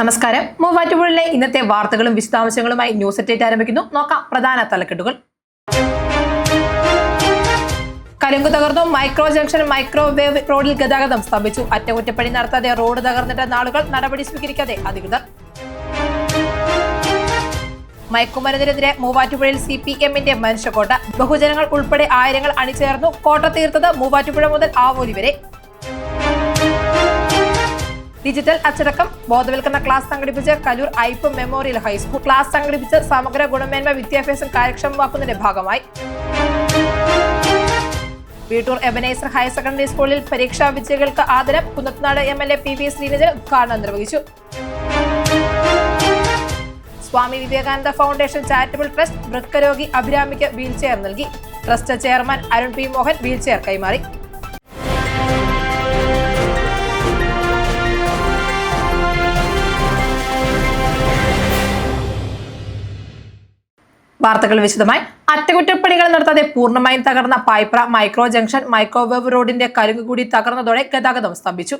നമസ്കാരം. മൂവാറ്റുപുഴയിലെ ഇന്നത്തെ വാർത്തകളും വിശദാംശങ്ങളുമായി ന്യൂസ് അറ്റേറ്റ് ആരംഭിക്കുന്നു. നോക്കാം പ്രധാന തലക്കെട്ടുകൾ. കലുങ്ക് തകർന്നു. മൈക്രോ ജംഗ്ഷൻ മൈക്രോവേവ് റോഡിൽ ഗതാഗതം സ്തംഭിച്ചു. അറ്റകുറ്റപ്പണി നടത്താതെ റോഡ് തകർന്നിട്ട നാളുകൾ നടപടി സ്വീകരിക്കാതെ അധികൃതർ. മയക്കുമരുന്നിനെതിരെ മൂവാറ്റുപുഴയിൽ സി പി എമ്മിന്റെ മനുഷ്യക്കോട്ട. ബഹുജനങ്ങൾ ഉൾപ്പെടെ ആയിരങ്ങൾ അണിചേർന്നു. കോട്ട തീർത്തത് മൂവാറ്റുപുഴ മുതൽ ആവോലി വരെ. ഡിജിറ്റൽ അച്ചടക്കം ബോധവൽക്കരണ ക്ലാസ് സംഘടിപ്പിച്ച് Kaloor Aipe memorial high school class സംഘടിപ്പിച്ച് സമഗ്ര ഗുണമേന്മ വിദ്യാഭ്യാസം കാര്യക്ഷമമാക്കുന്നതിന്റെ ഭാഗമായി. വീട്ടൂർ എബനൈസർ ഹയർ സെക്കൻഡറി സ്കൂളിൽ പരീക്ഷാ വിജയികൾക്ക് ആദരം Kunnathunad M L A P V Sreenijin ഉദ്ഘാടനം നിർവഹിച്ചു. Swami Vivekananda foundation charitable trust വൃക്കരോഗി അഭിരാമിക്ക് വീൽചെയർ നൽകി. Trust chairman Arun P Mohan wheelchair കൈമാറി. വാർത്തകൾ വിശദമായി. അറ്റകുറ്റപ്പണികൾ നടത്താതെ പൂർണമായും തകർന്ന പായ്പ്ര മൈക്രോ ജംഗ്ഷൻ മൈക്രോവേവ് റോഡിന്റെ കരുങ്ങ് കൂടി തകർന്നതോടെ ഗതാഗതം സ്തംഭിച്ചു.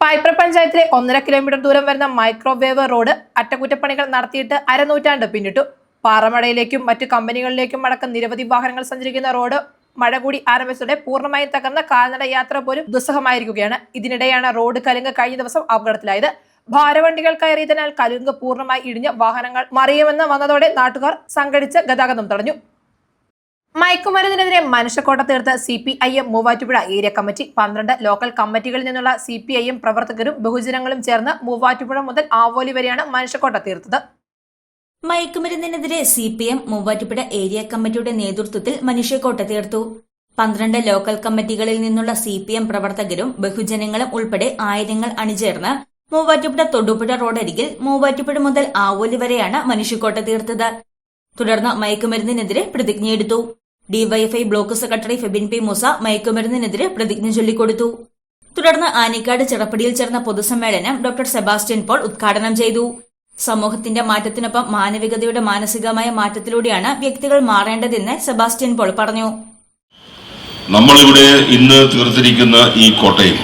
പായ്പ്ര പഞ്ചായത്തിലെ ഒന്നര കിലോമീറ്റർ ദൂരം വരുന്ന മൈക്രോവേവ് റോഡ് അറ്റകുറ്റപ്പണികൾ നടത്തിയിട്ട് അരനൂറ്റാണ്ട് പിന്നിട്ടു. പാറമടയിലേക്കും മറ്റു കമ്പനികളിലേക്കും അടക്കം നിരവധി വാഹനങ്ങൾ സഞ്ചരിക്കുന്ന റോഡ് മഴ കൂടി ആരംഭിച്ചതോടെ പൂർണമായും തകർന്ന കാൽനട യാത്ര പോലും ദുസ്സഹമായിരിക്കുകയാണ്. ഇതിനിടെയാണ് റോഡ് കലുങ്ക് കഴിഞ്ഞ ദിവസം അപകടത്തിലായത്. ഭാരവണ്ടികൾ കയറിയതിനാൽ കലുങ്ക് പൂർണമായി ഇടിഞ്ഞ് വാഹനങ്ങൾ മറിയുമെന്ന് വന്നതോടെ നാട്ടുകാർ സംഘടിച്ച് ഗതാഗതം തടഞ്ഞു. മയക്കുമരുന്നിനെതിരെ മനുഷ്യക്കോട്ട തീർത്ത് C P I M Muvattupuzha area committee പന്ത്രണ്ട് ലോക്കൽ കമ്മിറ്റികളിൽ നിന്നുള്ള സി പി ഐ എം പ്രവർത്തകരും ബഹുജനങ്ങളും ചേർന്ന് മൂവാറ്റുപുഴ മുതൽ ആവോലി വരെയാണ് മനുഷ്യക്കോട്ട തീർത്തത്. മയക്കുമരുന്നിനെതിരെ C P M Muvattupuzha area കമ്മിറ്റിയുടെ നേതൃത്വത്തിൽ മനുഷ്യക്കോട്ട തീർത്തു. പന്ത്രണ്ട് ലോക്കൽ കമ്മിറ്റികളിൽ നിന്നുള്ള സി പി എം പ്രവർത്തകരും ബഹുജനങ്ങളും ഉൾപ്പെടെ ആയിരങ്ങൾ അണിചേർന്ന് മൂവാറ്റുപുഴ തൊടുപുഴ റോഡരികിൽ മൂവാറ്റുപുഴ മുതൽ ആവോലി വരെയാണ് മനുഷ്യക്കോട്ട തീർത്തത്. തുടർന്ന് മയക്കുമരുന്നിനെതിരെ പ്രതിജ്ഞയെടുത്തു DYFI block secretary Febin P Moosa മയക്കുമരുന്നിനെതിരെ പ്രതിജ്ഞ ചൊല്ലിക്കൊടുത്തു. തുടർന്ന് ആനിക്കാട് ചിറപ്പടിയിൽ ചേർന്ന പൊതുസമ്മേളനം ഡോക്ടർ സെബാസ്റ്റ്യൻ പോൾ ഉദ്ഘാടനം ചെയ്തു. സമൂഹത്തിന്റെ മാറ്റത്തിനൊപ്പം മാനവികതയുടെ മാനസികമായ മാറ്റത്തിലൂടെയാണ് വ്യക്തികൾ മാറേണ്ടതെന്ന് സെബാസ്റ്റ്യൻ പോൾ പറഞ്ഞു. നമ്മളിവിടെ ഇന്ന് തീർത്തിരിക്കുന്ന ഈ കോട്ടയം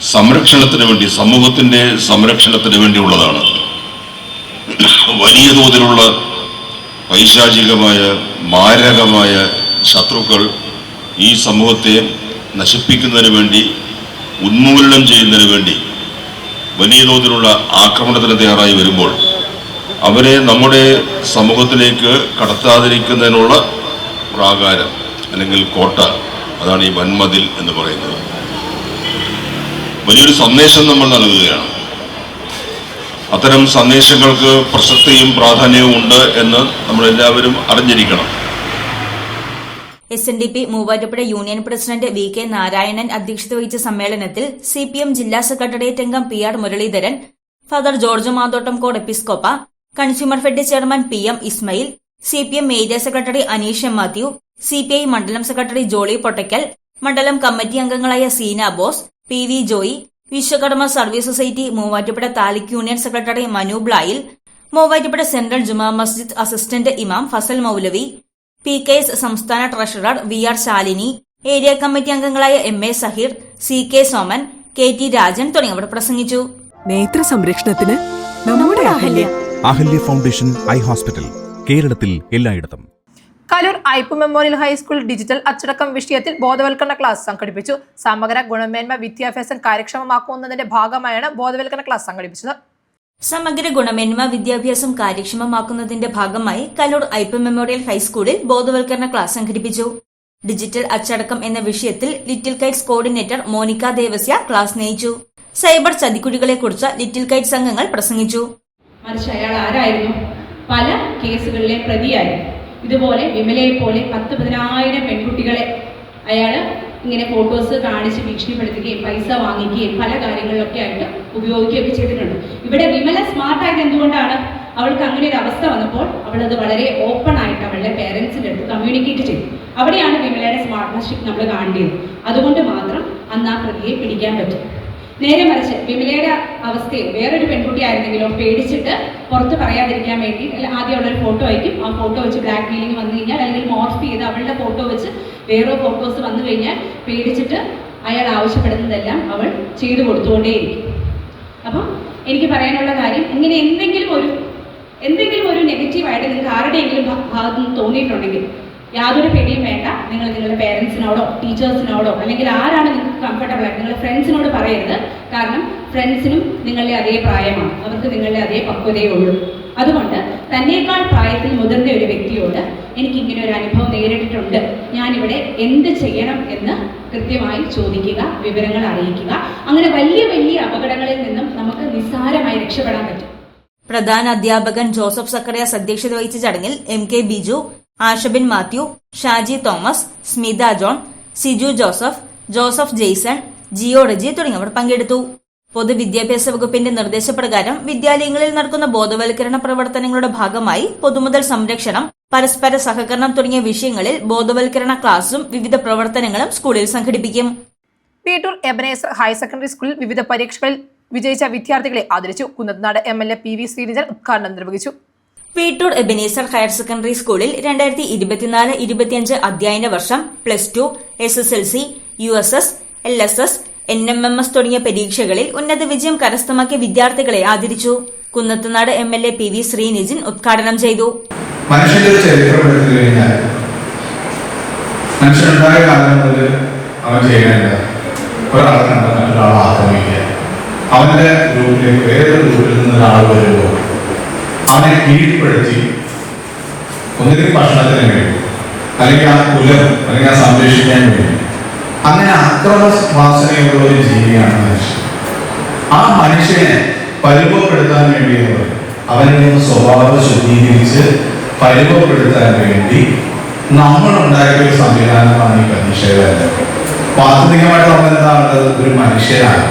സംരക്ഷണത്തിന് വേണ്ടി സമൂഹത്തിന്റെ സംരക്ഷണത്തിന് വേണ്ടിയുള്ളതാണ്. വലിയ തോതിലുള്ള പൈശാചികമായ മാരകമായ ശത്രുക്കൾ ഈ സമൂഹത്തെ നശിപ്പിക്കുന്നതിന് വേണ്ടി ഉന്മൂലനം ചെയ്യുന്നതിന് വേണ്ടി വലിയ തോതിലുള്ള ആക്രമണത്തിന് തയ്യാറായി വരുമ്പോൾ അവരെ നമ്മുടെ സമൂഹത്തിലേക്ക് കടത്താതിരിക്കുന്നതിനുള്ള പ്രാകാരം അല്ലെങ്കിൽ കോട്ട അതാണ് ഈ വൻമതിൽ എന്ന് പറയുന്നത്. വലിയൊരു സന്ദേശം നമ്മൾ നൽകുകയാണ്. അത്തരം സന്ദേശങ്ങൾക്ക് പ്രസക്തിയും പ്രാധാന്യവും ഉണ്ട് എന്ന് നമ്മൾ എല്ലാവരും അറിഞ്ഞിരിക്കണം. S N D P Muvattupuzha union president V K Narayanan അധ്യക്ഷത വഹിച്ച സമ്മേളനത്തിൽ സി പി എം ജില്ലാ സെക്രട്ടേറിയറ്റ് അംഗം P R Muraleedharan father George Mathottam cor episcopa consumer fed chairman P M Ismail C P M area secretary Aneesh M Mathew C P I മണ്ഡലം secretary Jolly Pottakkal മണ്ഡലം committee അംഗങ്ങളായ Seena Bose P V Joy Vishwakarma service society Muvattupuzha taluk union secretary Manu ബ്ലായിൽ Muvattupuzha central Juma Masjid assistant ഇമാം Fazal Moulavi P K S സംസ്ഥാന treasurer V R Shalini area committee അംഗങ്ങളായ M A Saheer C K Soman K T Rajan തുടങ്ങിയവർ പ്രസംഗിച്ചു. നേത്ര സംരക്ഷണത്തിന് നമ്മുടെ Ahalya. Ahalya foundation eye hospital കേരളത്തിൽ എല്ലായിടത്തും. Kaloor Aipe memorial high school digital അച്ചടക്കം വിഷയത്തിൽ ബോധവൽക്കരണ ക്ലാസ് സംഘടിപ്പിച്ചു. സമഗ്ര ഗുണമേന്മ വിദ്യാഭ്യാസം കാര്യക്ഷമമാക്കുന്നതിന്റെ ഭാഗമായാണ് ബോധവൽക്കരണ ക്ലാസ് സംഘടിപ്പിച്ചത്. സമഗ്ര ഗുണമേന്മ വിദ്യാഭ്യാസം കാര്യക്ഷമമാക്കുന്നതിന്റെ ഭാഗമായി കലൂർ ഐപ്പ് മെമ്മോറിയൽ ഹൈസ്കൂളിൽ ബോധവൽക്കരണ ക്ലാസ് സംഘടിപ്പിച്ചു. ഡിജിറ്റൽ അച്ചടക്കം എന്ന വിഷയത്തിൽ little kites coordinator Monica Devasia class നയിച്ചു സൈബർ ചതിക്കുഴികളെക്കുറിച്ച് ലിറ്റിൽ കൈറ്റ് സംഘങ്ങൾ പ്രസംഗിച്ചു. മറിച്ച് അയാൾ ആരായിരുന്നു? പല കേസുകളിലെ പ്രതിയായിരുന്നു. ഇതുപോലെ വിമലയെ പോലെ പത്ത് പതിനായിരം പെൺകുട്ടികളെ അയാൾ ഇങ്ങനെ ഫോട്ടോസ് കാണിച്ച് ഭീഷണിപ്പെടുത്തുകയും പൈസ വാങ്ങിക്കുകയും പല കാര്യങ്ങളിലൊക്കെ ആയിട്ട് ഉപയോഗിക്കുകയൊക്കെ ചെയ്തിട്ടുണ്ട്. ഇവിടെ വിമല സ്മാർട്ടായത് എന്തുകൊണ്ടാണ് അവൾക്ക് അങ്ങനെ ഒരു അവസ്ഥ വന്നപ്പോൾ അവൾ അത് വളരെ ഓപ്പൺ ആയിട്ട് അവളുടെ പേരൻസിന്റെ അടുത്ത് കമ്മ്യൂണിക്കേറ്റ് ചെയ്തു. അവിടെയാണ് വിമലയുടെ സ്മാർട്ട്നർഷിപ്പ് നമ്മൾ കാണേണ്ടത് അതുകൊണ്ട് മാത്രം അന്ന് ആ പ്രതിയെ പിടിക്കാൻ പറ്റും. നേരെ മറിച്ച് വിമലയുടെ അവസ്ഥയിൽ വേറൊരു പെൺകുട്ടി ആയിരുന്നെങ്കിലും പേടിച്ചിട്ട് പുറത്ത് പറയാതിരിക്കാൻ വേണ്ടി അല്ല ആദ്യം അവളൊരു ഫോട്ടോ അയക്കും ആ ഫോട്ടോ വെച്ച് ബ്ലാക്ക് മെയിലിംഗ് വന്നു കഴിഞ്ഞാൽ അല്ലെങ്കിൽ മോർഫ് ചെയ്ത് അവളുടെ ഫോട്ടോ വെച്ച് വേറെ ഫോട്ടോസ് വന്നു കഴിഞ്ഞാൽ പേടിച്ചിട്ട് അയാൾ ആവശ്യപ്പെടുന്നതെല്ലാം അവൾ ചെയ്തു കൊടുത്തുകൊണ്ടേയിരിക്കും. അപ്പം എനിക്ക് പറയാനുള്ള കാര്യം ഇങ്ങനെ എന്തെങ്കിലും ഒരു എന്തെങ്കിലും ഒരു നെഗറ്റീവായിട്ട് നിങ്ങൾക്ക് ആരുടെയെങ്കിലും ഭാഗത്ത് നിന്ന് തോന്നിയിട്ടുണ്ടെങ്കിൽ യാതൊരു പേടിയും വേണ്ട. പേരൻസിനോടോ ടീച്ചേഴ്സിനോടോ അല്ലെങ്കിൽ ആരാണ് നിങ്ങൾക്ക് കംഫർട്ടബിൾ ആയിട്ട് നിങ്ങളുടെ ഫ്രണ്ട്സിനോട് പറയരുത്. കാരണം ഫ്രണ്ട്സിനും നിങ്ങളുടെ അതേ പ്രായമാണ്. അവർക്ക് നിങ്ങളുടെ അതേ പക്വതയേ ഉള്ളൂ. അതുകൊണ്ട് തന്നെക്കാൾ പ്രായത്തിൽ മുതിർന്ന ഒരു വ്യക്തിയോട് എനിക്ക് ഇങ്ങനെ ഒരു അനുഭവം നേരിട്ടിട്ടുണ്ട്. ഞാനിവിടെ എന്ത് ചെയ്യണം എന്ന് കൃത്യമായി ചോദിക്കുക വിവരങ്ങൾ അറിയിക്കുക. അങ്ങനെ വലിയ വലിയ അപകടങ്ങളിൽ നിന്നും നമുക്ക് നിസ്സാരമായി രക്ഷപ്പെടാൻ പറ്റും. പ്രധാന അധ്യാപകൻ ജോസഫ് സക്കറിയാസ് അധ്യക്ഷത വഹിച്ച ചടങ്ങിൽ M K Biju Ashbin Mathew Shaji Thomas Smitha John Siju Joseph Joseph Jaison Jio Reji തുടങ്ങിയവർ പങ്കെടുത്തു. പൊതുവിദ്യാഭ്യാസ വകുപ്പിന്റെ നിർദ്ദേശപ്രകാരം വിദ്യാലയങ്ങളിൽ നടക്കുന്ന ബോധവൽക്കരണ പ്രവർത്തനങ്ങളുടെ ഭാഗമായി പൊതുമുതൽ സംരക്ഷണം പരസ്പര സഹകരണം തുടങ്ങിയ വിഷയങ്ങളിൽ ബോധവൽക്കരണ ക്ലാസും വിവിധ പ്രവർത്തനങ്ങളും സ്കൂളിൽ സംഘടിപ്പിക്കും. പേട്ടൂർ എബനേസർ ഹയർ സെക്കൻഡറി സ്കൂളിൽ വിവിധ പരീക്ഷകളിൽ വിജയിച്ച വിദ്യാർത്ഥികളെ ആദരിച്ചു. Kunnathunad M L A P V Sreeranjan ഉദ്ഘാടനം നിർവഹിച്ചു. പീട്ടൂർ എബനീസർ ഹയർ സെക്കൻഡറി സ്കൂളിൽ രണ്ടായിരത്തി ഇരുപത്തിനാല് ഇരുപത്തിയഞ്ച് അധ്യയന വർഷം plus two S S L C U S S L S S N M M S തുടങ്ങിയ പരീക്ഷകളിൽ ഉന്നത വിജയം കരസ്ഥമാക്കിയ വിദ്യാർത്ഥികളെ ആദരിച്ചു. Kunnathunad M L A P V Sreenijin ഉദ്ഘാടനം ചെയ്തു. അവന്റെ ഗ്രൂപ്പിലേക്ക് വേറൊരു ഗ്രൂപ്പിൽ നിന്ന് ഒരാൾ വരുമ്പോൾ അവനെ കീഴ്പ്പെടുത്തി ഒന്നുകിൽ ഭക്ഷണത്തിന് വേണ്ടി അല്ലെങ്കിൽ ആ കുലം അല്ലെങ്കിൽ ആ സംരക്ഷിക്കാൻ വേണ്ടി. അങ്ങനെ അക്രമ വാസനയുള്ള ഒരു ജീവിയാണ് മനുഷ്യൻ. ആ മനുഷ്യനെ പരിമപ്പെടുത്താൻ വേണ്ടി അവനിൽ നിന്ന് സ്വഭാവം ശുദ്ധീകരിച്ച് പരിമപ്പെടുത്താൻ വേണ്ടി നമ്മൾ ഉണ്ടാക്കിയ ഒരു സംവിധാനമാണ് ഈ പരീക്ഷകളെല്ലാം വാസ്തവികമായിട്ട് നമ്മൾ എന്താണ് ഒരു മനുഷ്യനാണ്.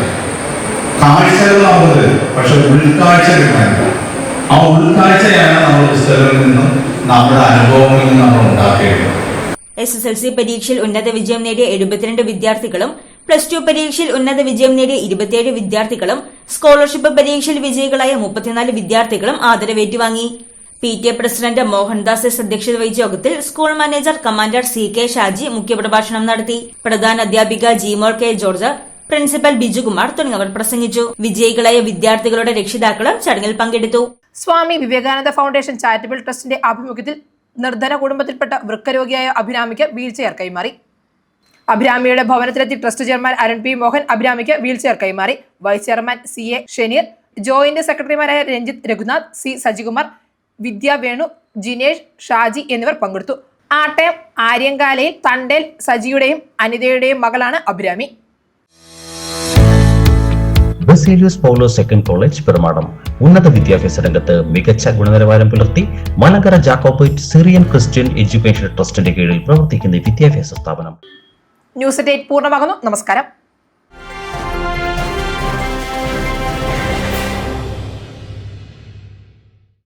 കാഴ്ചകൾ നമ്മൾ പക്ഷെ ഉൾക്കാഴ്ച കിട്ടാനില്ല ആ ഉൾക്കാഴ്ചയാണ് നമ്മൾ പുസ്തകങ്ങളിൽ നിന്നും നമ്മുടെ അനുഭവങ്ങളിൽ നിന്നും നമ്മൾ എസ് എസ് എൽ സി പരീക്ഷയിൽ ഉന്നത വിജയം നേടിയ എഴുപത്തിരണ്ട് വിദ്യാർത്ഥികളും പ്ലസ് ടു പരീക്ഷയിൽ ഉന്നത വിജയം നേടിയ ഇരുപത്തിയേഴ് വിദ്യാർത്ഥികളും സ്കോളർഷിപ്പ് പരീക്ഷയിൽ വിജയികളായ മുപ്പത്തിനാല് വിദ്യാർത്ഥികളും ആദരവേറ്റുവാങ്ങി. P T A president Mohandas അധ്യക്ഷത വഹിച്ച യോഗത്തിൽ school manager commander C K Shaji മുഖ്യപ്രഭാഷണം നടത്തി. പ്രധാന അധ്യാപിക Jimol K George principal Bijukumar തുടങ്ങിയവർ പ്രസംഗിച്ചു. വിജയികളായ വിദ്യാർത്ഥികളുടെ രക്ഷിതാക്കളും ചടങ്ങിൽ പങ്കെടുത്തു. സ്വാമി വിവേകാനന്ദ ഫൗണ്ടേഷൻ ചാരിറ്റബിൾ ട്രസ്റ്റിന്റെ ആഭിമുഖ്യത്തിൽ നിർധന കുടുംബത്തിൽപ്പെട്ട വൃക്കരോഗിയായ അഭിരാമിക്ക് വീൽചെയർ കൈമാറി. അഭിരാമിയുടെ ഭവനത്തിലെത്തി trust chairman Arun P Mohan അഭിരാമിക്ക് wheelchair കൈമാറി. Vice chairman C A Shenir joint സെക്രട്ടറിമാരായ രഞ്ജിത്ത് രഘുനാഥ് സി സജികുമാർ വിദ്യ വേണു ജിനേഷ് ഷാജി എന്നിവർ പങ്കെടുത്തു. ആട്ടയം ആര്യങ്കാലയിൽ തണ്ടേൽ സജിയുടെയും അനിതയുടെയും മകളാണ് Abhirami. Baselios Poulose second college Perumadom. ഉന്നത വിദ്യാഭ്യാസ രംഗത്ത് മികച്ച ഗുണനിലവാരം പുലർത്തി Malankara Jacobite Syrian Christian education ട്രസ്റ്റിന്റെ കീഴിൽ പ്രവർത്തിക്കുന്ന വിദ്യാഭ്യാസ സ്ഥാപനം. ന്യൂസ് ഡേറ്റ് പൂർണമാകുന്നു. നമസ്കാരം.